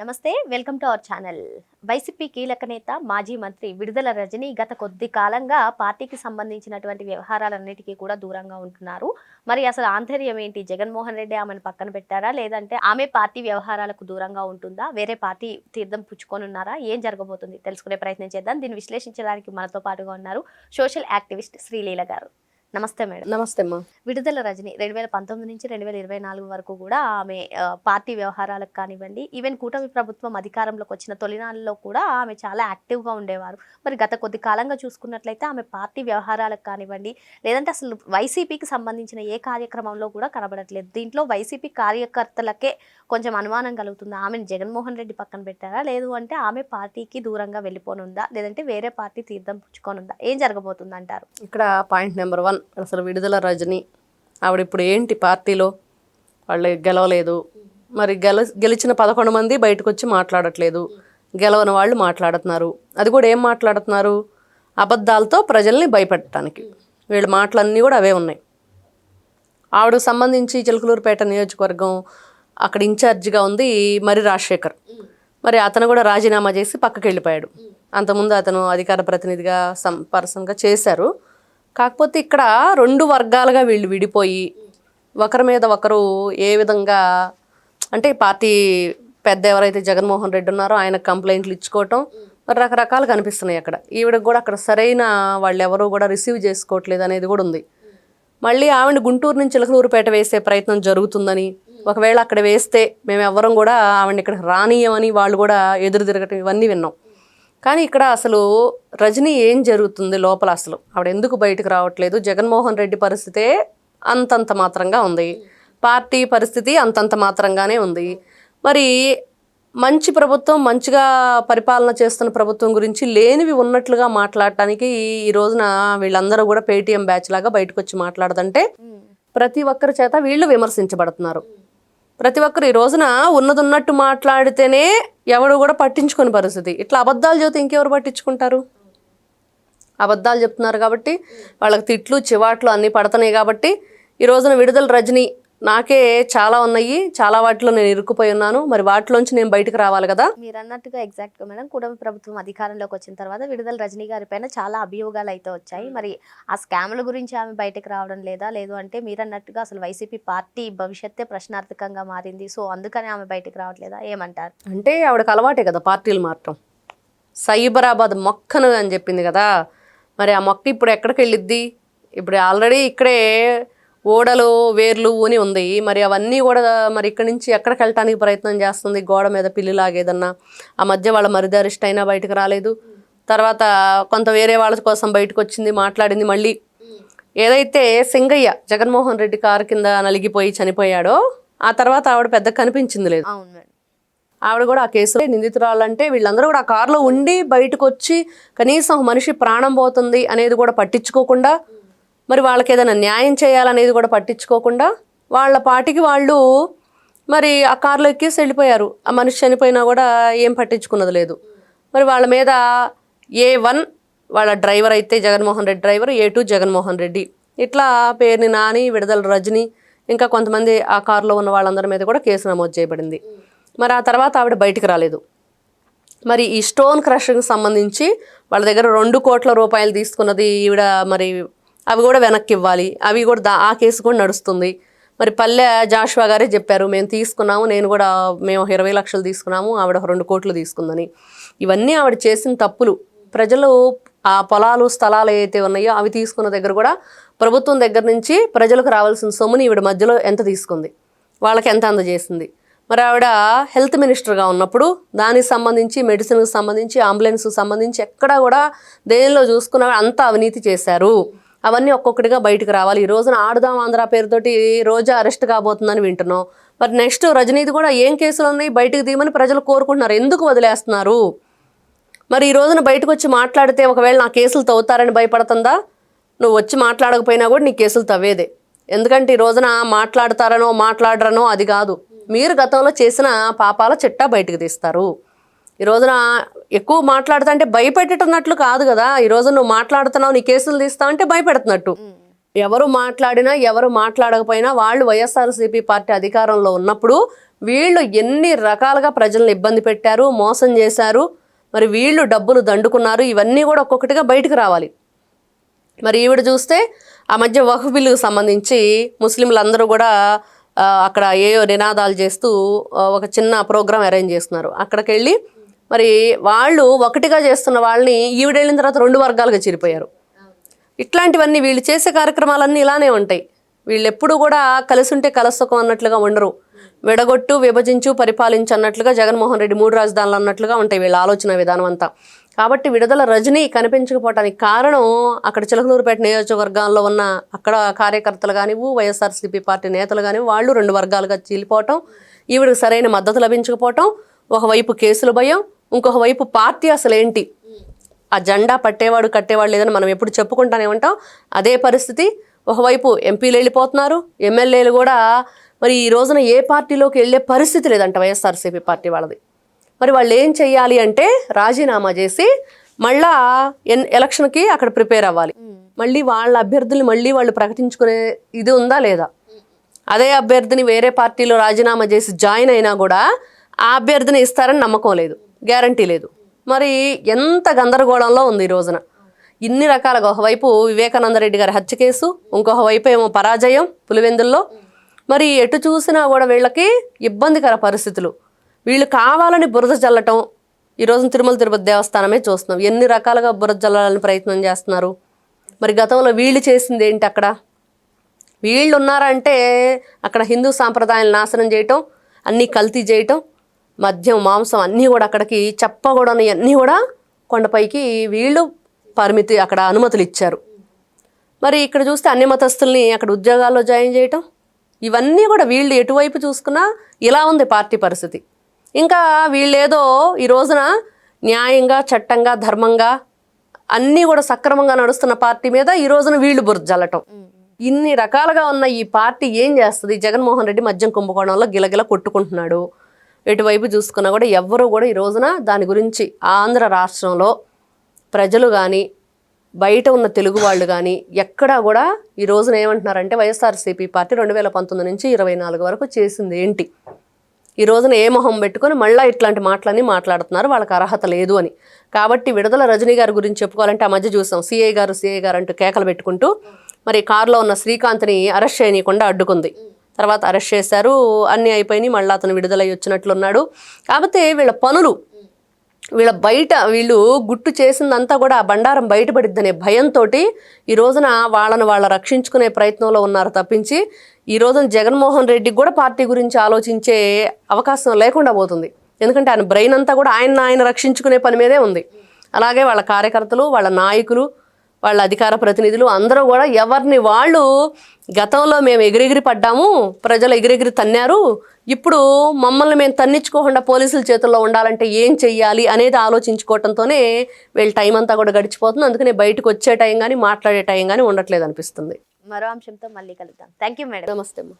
నమస్తే welcome to our channel. YCP కీలక నేత మాజీ మంత్రి విడుదల రజని గత కొద్ది కాలంగా పార్టీకి సంబంధించినటువంటి వ్యవహారాలన్నిటికీ కూడా దూరంగా ఉంటున్నారు. మరి అసలు ఆంతర్యం ఏంటి? జగన్మోహన్ రెడ్డి ఆమెను పక్కన పెట్టారా? లేదంటే ఆమె పార్టీ వ్యవహారాలకు దూరంగా ఉంటుందా? వేరే పార్టీ తీర్థం పుచ్చుకొని ఉన్నారా? ఏం జరగబోతుంది? తెలుసుకునే ప్రయత్నం చేద్దాం. దీన్ని విశ్లేషించడానికి మనతో పాటుగా ఉన్నారు సోషల్ యాక్టివిస్ట్ శ్రీలీల గారు. నమస్తే మేడం. నమస్తే అమ్మా. విడుదల రజని రెండు వేల పంతొమ్మిది నుంచి రెండు వేల ఇరవై నాలుగు వరకు కూడా ఆమె పార్టీ వ్యవహారాలకు కానివ్వండి ఈవెన్ కూటమి ప్రభుత్వం అధికారంలోకి వచ్చిన తొలినాళ్ళలో కూడా ఆమె చాలా యాక్టివ్గా ఉండేవారు. మరి గత కొద్ది కాలంగా చూసుకున్నట్లయితే ఆమె పార్టీ వ్యవహారాలకు కానివ్వండి లేదంటే అసలు వైసీపీకి సంబంధించిన ఏ కార్యక్రమంలో కూడా కనబడట్లేదు. దీంట్లో వైసీపీ కార్యకర్తలకే కొంచెం అనుమానం కలుగుతుంది. ఆమెను జగన్మోహన్ రెడ్డి పక్కన పెట్టారా? లేదు అంటే ఆమె పార్టీకి దూరంగా వెళ్ళిపోనుందా? లేదంటే వేరే పార్టీ తీర్థం పుచ్చుకోనుందా? ఏం జరగబోతుంది అంటారు ఇక్కడ పాయింట్ నెంబర్ వన్ అసలు విడుదల రజని. ఆవిడ ఇప్పుడు ఏంటి పార్టీలో? వాళ్ళు గెలవలేదు. మరి గెల గెలిచిన పదకొండు మంది బయటకు వచ్చి మాట్లాడట్లేదు. గెలవని వాళ్ళు మాట్లాడుతున్నారు. అది కూడా ఏం మాట్లాడుతున్నారు? అబద్ధాలతో ప్రజల్ని భయపెట్టడానికి. వీళ్ళ మాటలన్నీ కూడా అవే ఉన్నాయి. ఆవిడకు సంబంధించి చిలకలూరుపేట నియోజకవర్గం అక్కడ ఇన్ఛార్జిగా ఉంది మరి రాజశేఖర్. మరి అతను కూడా రాజీనామా చేసి పక్కకి వెళ్ళిపోయాడు అంతకుముందు అతను అధికార ప్రతినిధిగా సం పర్సన్గా చేశారు. కాకపోతే ఇక్కడ రెండు వర్గాలుగా వీళ్ళు విడిపోయి ఒకరి మీద ఒకరు ఏ విధంగా అంటే పార్టీ పెద్ద ఎవరైతే జగన్మోహన్ రెడ్డి ఉన్నారో ఆయన కంప్లైంట్లు ఇచ్చుకోవటం మరి రకరకాలు కనిపిస్తున్నాయి అక్కడ. ఈవిడకి కూడా అక్కడ సరైన వాళ్ళు ఎవరు కూడా రిసీవ్ చేసుకోవట్లేదు అనేది కూడా ఉంది. మళ్ళీ ఆవిడ గుంటూరు నుంచి చిలకలూరుపేట వేసే ప్రయత్నం జరుగుతుందని ఒకవేళ అక్కడ వేస్తే మేము ఎవ్వరం కూడా ఆవిడ ఇక్కడ రానియమని వాళ్ళు కూడా ఎదురు తిరగటం ఇవన్నీ విన్నాం. కానీ ఇక్కడ అసలు రజనీ ఏం జరుగుతుంది లోపల అసలు? ఆవిడ ఎందుకు బయటకు రావట్లేదు? జగన్మోహన్ రెడ్డి పరిస్థితే అంతంత మాత్రంగా ఉంది. పార్టీ పరిస్థితి అంతంత మాత్రంగానే ఉంది. మరి మంచి ప్రభుత్వం మంచిగా పరిపాలన చేస్తున్న ప్రభుత్వం గురించి లేనివి ఉన్నట్లుగా మాట్లాడటానికి ఈ రోజున వీళ్ళందరూ కూడా పేటీఎం బ్యాచ్ లాగా బయటకు వచ్చి మాట్లాడదంటే ప్రతి ఒక్కరి చేత వీళ్ళు విమర్శించబడుతున్నారు. ప్రతి ఒక్కరు ఈ రోజున ఉన్నది ఉన్నట్టు మాట్లాడితేనే ఎవడు కూడా పట్టించుకునే పరిస్థితి. ఇట్లా అబద్ధాలు చెబితే ఇంకెవరు పట్టించుకుంటారు? అబద్ధాలు చెప్తున్నారు కాబట్టి వాళ్ళకి తిట్లు చివాట్లు అన్నీ పడుతున్నాయి కాబట్టి ఈ రోజున విడుదల రజనీ నాకే చాలా ఉన్నాయి. చాలా వాటిలో నేను ఇరుక్కుపోయి ఉన్నాను. మరి వాటిలోంచి నేను బయటకు రావాలి కదా? మీరు అన్నట్టుగా ఎగ్జాక్ట్గా మేడం కూటమి ప్రభుత్వం అధికారంలోకి వచ్చిన తర్వాత విడుదల రజనీ గారి పైన చాలా అభియోగాలు అయితే వచ్చాయి. మరి ఆ స్కామ్ల గురించి ఆమె బయటకు రావడం లేదా లేదు అంటే మీరు అన్నట్టుగా అసలు వైసీపీ పార్టీ భవిష్యత్తే ప్రశ్నార్థకంగా మారింది. సో అందుకని ఆమె బయటకు రావట్లేదా? ఏమంటారు? అంటే ఆవిడకి అలవాటే కదా పార్టీలు మారటం. సైబరాబాద్ మొక్కను అని చెప్పింది కదా. మరి ఆ మొక్క ఇప్పుడు ఎక్కడికి వెళ్ళిద్ది? ఇప్పుడు ఆల్రెడీ ఇక్కడే ఓడలు వేర్లు ఊని ఉంది. మరి అవన్నీ కూడా మరి ఇక్కడి నుంచి ఎక్కడికి వెళ్ళటానికి ప్రయత్నం చేస్తుంది? గోడ మీద పిల్లి లాగేదన్నా ఆ మధ్య వాళ్ళ మరిదరిష్ట అయినా బయటకు రాలేదు. తర్వాత కొంత వేరే వాళ్ళ కోసం బయటకు వచ్చింది మాట్లాడింది. మళ్ళీ ఏదైతే సింగయ్య జగన్మోహన్ రెడ్డి కారు కింద నలిగిపోయి చనిపోయాడో ఆ తర్వాత ఆవిడ పెద్ద కనిపించింది లేదు. ఆవిడ కూడా ఆ కేసులో నిందితురాలంటే వీళ్ళందరూ కూడా ఆ కారులో ఉండి బయటకు వచ్చి కనీసం మనిషి ప్రాణం పోతుంది అనేది కూడా పట్టించుకోకుండా మరి వాళ్ళకి ఏదైనా న్యాయం చేయాలనేది కూడా పట్టించుకోకుండా వాళ్ళ పాటికి వాళ్ళు మరి ఆ కారులో ఎక్కేసి వెళ్ళిపోయారు. ఆ మనిషి చనిపోయినా కూడా ఏం పట్టించుకున్నది లేదు. మరి వాళ్ళ మీద ఏ వన్ వాళ్ళ డ్రైవర్ అయితే Jaganmohan Reddy driver A two Jaganmohan Reddy. ఇట్లా పేరుని నాని విడుదల రజని ఇంకా కొంతమంది ఆ కారులో ఉన్న వాళ్ళందరి మీద కూడా కేసు నమోదు చేయబడింది. మరి ఆ తర్వాత ఆవిడ బయటికి రాలేదు. మరి ఈ స్టోన్ క్రషర్కి సంబంధించి వాళ్ళ దగ్గర రెండు కోట్ల రూపాయలు తీసుకున్నది ఈవిడ మరి అవి కూడా వెనక్కి ఇవ్వాలి. అవి కూడా దా ఆ కేసు కూడా నడుస్తుంది. మరి పల్లె జాషువా గారే చెప్పారు మేము తీసుకున్నాము నేను కూడా మేము ఇరవై లక్షలు తీసుకున్నాము ఆవిడ రెండు కోట్లు తీసుకుందని. ఇవన్నీ ఆవిడ చేసిన తప్పులు. ప్రజలు ఆ పొలాలు స్థలాలు ఏవైతే ఉన్నాయో అవి తీసుకున్న దగ్గర కూడా ప్రభుత్వం దగ్గర నుంచి ప్రజలకు రావాల్సిన సొమ్ముని ఈవిడ మధ్యలో ఎంత తీసుకుంది? వాళ్ళకి ఎంత అందజేసింది? మరి ఆవిడ హెల్త్ మినిస్టర్గా ఉన్నప్పుడు దానికి సంబంధించి మెడిసిన్కి సంబంధించి అంబులెన్స్కి సంబంధించి ఎక్కడా కూడా దేనిలో చూసుకున్న అంతా అవినీతి చేశారు. అవన్నీ ఒక్కొక్కటిగా బయటకు రావాలి. ఈ రోజున ఆడుదాం ఆంధ్ర పేరుతోటి రోజా అరెస్ట్ కాబోతుందని వింటున్నాం. మరి నెక్స్ట్ రజనీది కూడా ఏం కేసులు ఉన్నాయి? బయటకు తీయమని ప్రజలు కోరుకుంటున్నారు. ఎందుకు వదిలేస్తున్నారు? మరి ఈ రోజున బయటకు వచ్చి మాట్లాడితే ఒకవేళ నా కేసులు తవ్వుతారని భయపడుతుందా? నువ్వు వచ్చి మాట్లాడకపోయినా కూడా నీ కేసులు తవ్వేదే. ఎందుకంటే ఈ రోజున మాట్లాడతారనో మాట్లాడరనో అది కాదు. మీరు గతంలో చేసిన పాపాల చిట్టా బయటకు తీస్తారు. ఈ రోజున ఎక్కువ మాట్లాడుతా అంటే భయపెట్టేటన్నట్లు కాదు కదా. ఈ రోజు నువ్వు మాట్లాడుతున్నావు నీ కేసులు తీస్తా అంటే భయపెడుతున్నట్టు. ఎవరు మాట్లాడినా ఎవరు మాట్లాడకపోయినా వాళ్ళు వైఎస్ఆర్సీపీ పార్టీ అధికారంలో ఉన్నప్పుడు వీళ్ళు ఎన్ని రకాలుగా ప్రజలను ఇబ్బంది పెట్టారు మోసం చేశారు మరి వీళ్ళు డబ్బులు దండుకున్నారు ఇవన్నీ కూడా ఒక్కొక్కటిగా బయటకు రావాలి. మరి ఈవిడ చూస్తే ఆ మధ్య వహ్ బిల్లుకు సంబంధించి ముస్లింలందరూ కూడా అక్కడ ఏయో నినాదాలు చేస్తూ ఒక చిన్న ప్రోగ్రాం అరేంజ్ చేస్తున్నారు. అక్కడికి వెళ్ళి మరి వాళ్ళు ఒకటిగా చేస్తున్న వాళ్ళని ఈవిడెళ్ళిన తర్వాత రెండు వర్గాలుగా చిరిపోయారు. ఇట్లాంటివన్నీ వీళ్ళు చేసే కార్యక్రమాలన్నీ ఇలానే ఉంటాయి. వీళ్ళు ఎప్పుడు కూడా కలిసి ఉంటే కలసుకం అన్నట్లుగా ఉండరు. విడగొట్టు విభజించు పరిపాలించు అన్నట్లుగా జగన్మోహన్ రెడ్డి మూడు రాజధానులు అన్నట్లుగా ఉంటాయి వీళ్ళ ఆలోచన విధానం అంతా. కాబట్టి విడుదల రజనీ కనిపించకపోవటానికి కారణం అక్కడ చిలకలూరుపేట నియోజకవర్గాల్లో ఉన్న అక్కడ కార్యకర్తలు కానివ్వు వైఎస్ఆర్సీపీ పార్టీ నేతలు కానివ్వు వాళ్ళు రెండు వర్గాలుగా చీలిపోవటం ఈవిడకి సరైన మద్దతు లభించకపోవటం ఒకవైపు కేసుల భయం ఇంకొక వైపు పార్టీ అసలు ఏంటి ఆ జెండా పట్టేవాడు కట్టేవాడు లేదని మనం ఎప్పుడు చెప్పుకుంటానే ఉంటాం. అదే పరిస్థితి. ఒకవైపు ఎంపీలు వెళ్ళిపోతున్నారు ఎమ్మెల్యేలు కూడా మరి ఈ రోజున ఏ పార్టీలోకి వెళ్ళే పరిస్థితి లేదంట వైఎస్ఆర్సీపీ పార్టీ వాళ్ళది. మరి వాళ్ళు ఏం చెయ్యాలి అంటే రాజీనామా చేసి మళ్ళా ఎన్ ఎలక్షన్కి అక్కడ ప్రిపేర్ అవ్వాలి. మళ్ళీ వాళ్ళ అభ్యర్థుల్ని మళ్ళీ వాళ్ళు ప్రకటించుకునే ఇది ఉందా లేదా? అదే అభ్యర్థిని వేరే పార్టీలో రాజీనామా చేసి జాయిన్ అయినా కూడా ఆ అభ్యర్థిని ఇస్తారని నమ్మకం లేదు. గ్యారంటీ లేదు. మరి ఎంత గందరగోళంలో ఉంది ఈ రోజున. ఇన్ని రకాలుగా ఒకవైపు వివేకానంద రెడ్డి గారి హత్య కేసు ఇంకొక వైపు ఏమో పరాజయం పులివెందుల్లో. మరి ఎటు చూసినా కూడా వీళ్ళకి ఇబ్బందికర పరిస్థితులు. వీళ్ళు కావాలని బురద చల్లటం ఈరోజు తిరుమల తిరుపతి దేవస్థానమే చూస్తున్నాం. ఎన్ని రకాలుగా బురద చల్లాలని ప్రయత్నం చేస్తున్నారు. మరి గతంలో వీళ్ళు చేసింది ఏంటి అక్కడ? వీళ్ళు ఉన్నారంటే అక్కడ హిందూ సాంప్రదాయాలను నాశనం చేయటం అన్నీ కల్తీ చేయటం మద్యం మాంసం అన్నీ కూడా అక్కడికి చెప్పకూడని అన్నీ కూడా కొండపైకి వీళ్ళు పరిమితి అక్కడ అనుమతులు ఇచ్చారు. మరి ఇక్కడ చూస్తే అన్ని మతస్థుల్ని అక్కడ ఉద్యోగాల్లో జాయిన్ చేయటం ఇవన్నీ కూడా వీళ్ళు ఎటువైపు చూసుకున్నా ఇలా ఉంది పార్టీ పరిస్థితి. ఇంకా వీళ్ళేదో ఈ రోజున న్యాయంగా చట్టంగా ధర్మంగా అన్నీ కూడా సక్రమంగా నడుస్తున్న పార్టీ మీద ఈ రోజున వీళ్ళు బురద జల్లటం. ఇన్ని రకాలుగా ఉన్న ఈ పార్టీ ఏం చేస్తుంది? జగన్మోహన్ రెడ్డి మద్యం కుంభకోణంలో గిలగిల కొట్టుకుంటున్నాడు. ఎటువైపు చూసుకున్నా కూడా ఎవ్వరూ కూడా ఈ రోజున దాని గురించి ఆంధ్ర రాష్ట్రంలో ప్రజలు కానీ బయట ఉన్న తెలుగు వాళ్ళు కానీ ఎక్కడా కూడా ఈ రోజున ఏమంటున్నారంటే వైఎస్ఆర్సీపీ పార్టీ రెండు వేల పంతొమ్మిది నుంచి ఇరవై నాలుగు వరకు చేసింది ఏంటి? ఈ రోజున ఏ మొహం పెట్టుకొని మళ్ళీ ఇట్లాంటి మాటలన్నీ మాట్లాడుతున్నారు వాళ్ళకి అర్హత లేదు అని. కాబట్టి విడుదల రజనీ గారి గురించి చెప్పుకోవాలంటే ఆ మధ్య చూసాం. సిఐ గారు సిఐ గారు అంటూ కేకలు పెట్టుకుంటూ మరి కారులో ఉన్న శ్రీకాంత్ని అరెస్ట్ చేయనీయకుండా అడ్డుకుంది. తర్వాత అరెస్ట్ చేశారు. అన్నీ అయిపోయినాయి. మళ్ళీ అతను విడుదలై వచ్చినట్లున్నాడు. కాకపోతే వీళ్ళ పనులు వీళ్ళ బయట వీళ్ళు గుట్టు చేసిందంతా కూడా ఆ బండారం బయటపడిద్దనే భయంతో ఈ రోజున వాళ్ళను వాళ్ళ రక్షించుకునే ప్రయత్నంలో ఉన్నారు. తప్పించి ఈ రోజున జగన్మోహన్ రెడ్డికి కూడా పార్టీ గురించి ఆలోచించే అవకాశం లేకుండా పోతుంది. ఎందుకంటే ఆయన బ్రెయిన్ అంతా కూడా ఆయన ఆయన రక్షించుకునే పని మీదే ఉంది. అలాగే వాళ్ళ కార్యకర్తలు వాళ్ళ నాయకులు వాళ్ళ అధికార ప్రతినిధులు అందరూ కూడా ఎవరిని వాళ్ళు గతంలో మేము ఎగిరెగిరి పడ్డాము ప్రజలు ఎగిరెగిరి తన్నారు ఇప్పుడు మమ్మల్ని మేము తన్నించుకోకుండా పోలీసుల చేతుల్లో ఉండాలంటే ఏం చెయ్యాలి అనేది ఆలోచించుకోవటంతోనే వీళ్ళ టైం అంతా కూడా గడిచిపోతుంది. అందుకని బయటకు వచ్చే టైం కానీ మాట్లాడే టైం కానీ ఉండట్లేదు అనిపిస్తుంది. మరో అంశంతో మళ్ళీ కలుద్దాం. Thank you madam. నమస్తే అమ్మా.